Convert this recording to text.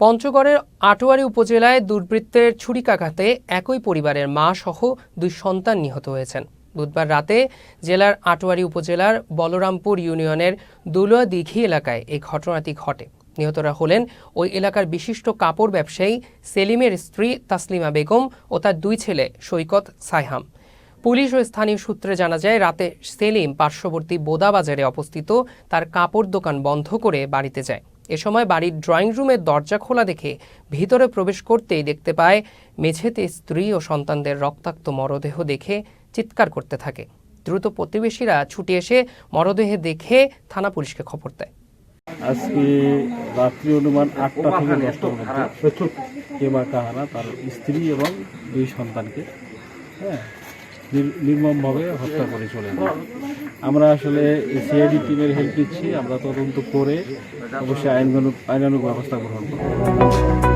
পঞ্চগড়ের আটোয়ারি উপজেলায় দুর্বৃত্তের ছুরিকাঘাতে একই পরিবারের মা সহ দুই সন্তান নিহত হয়েছেন। বুধবার রাতে জেলার আটোয়ারি উপজেলার বলরামপুর ইউনিয়নের দুলুয়া দিঘি এলাকায় এই ঘটনাটি ঘটে। নিহতরা হলেন ওই এলাকার বিশিষ্ট কাপড় ব্যবসায়ী সেলিমের স্ত্রী তাসলিমা বেগম ও তার দুই ছেলে সৈকত সাইহাম। পুলিশ ও স্থানীয় সূত্রে জানা যায়, রাতে সেলিম পার্শ্ববর্তী বোদা বাজারে অবস্থিত তার কাপড় দোকান বন্ধ করে বাড়িতে যায়। এ সময় বাড়ির ড্রয়িং রুমের দরজা খোলা দেখে ভিতরে প্রবেশ করতেই দেখতে পায়, মেঝেতে স্ত্রী ও সন্তানদের রক্তাক্ত মরদেহ দেখে চিৎকার করতে থাকে। দ্রুত প্রতিবেশীরা ছুটে এসে মরদেহে দেখে থানা পুলিশকে খবর দেয়। আজকে রাত্রি অনুমান আটটা থেকে দশটার মধ্যে কেবা কাহারা তার স্ত্রী এবং দুই সন্তানকে হ্যাঁ নির্মমভাবে হত্যা করে চলে যায় আমরা আসলে সিআইডি টিমের হেল্প নিচ্ছি। আমরা তদন্ত করে অবশ্যই আইনগত আইনানুগ ব্যবস্থা গ্রহণ করব।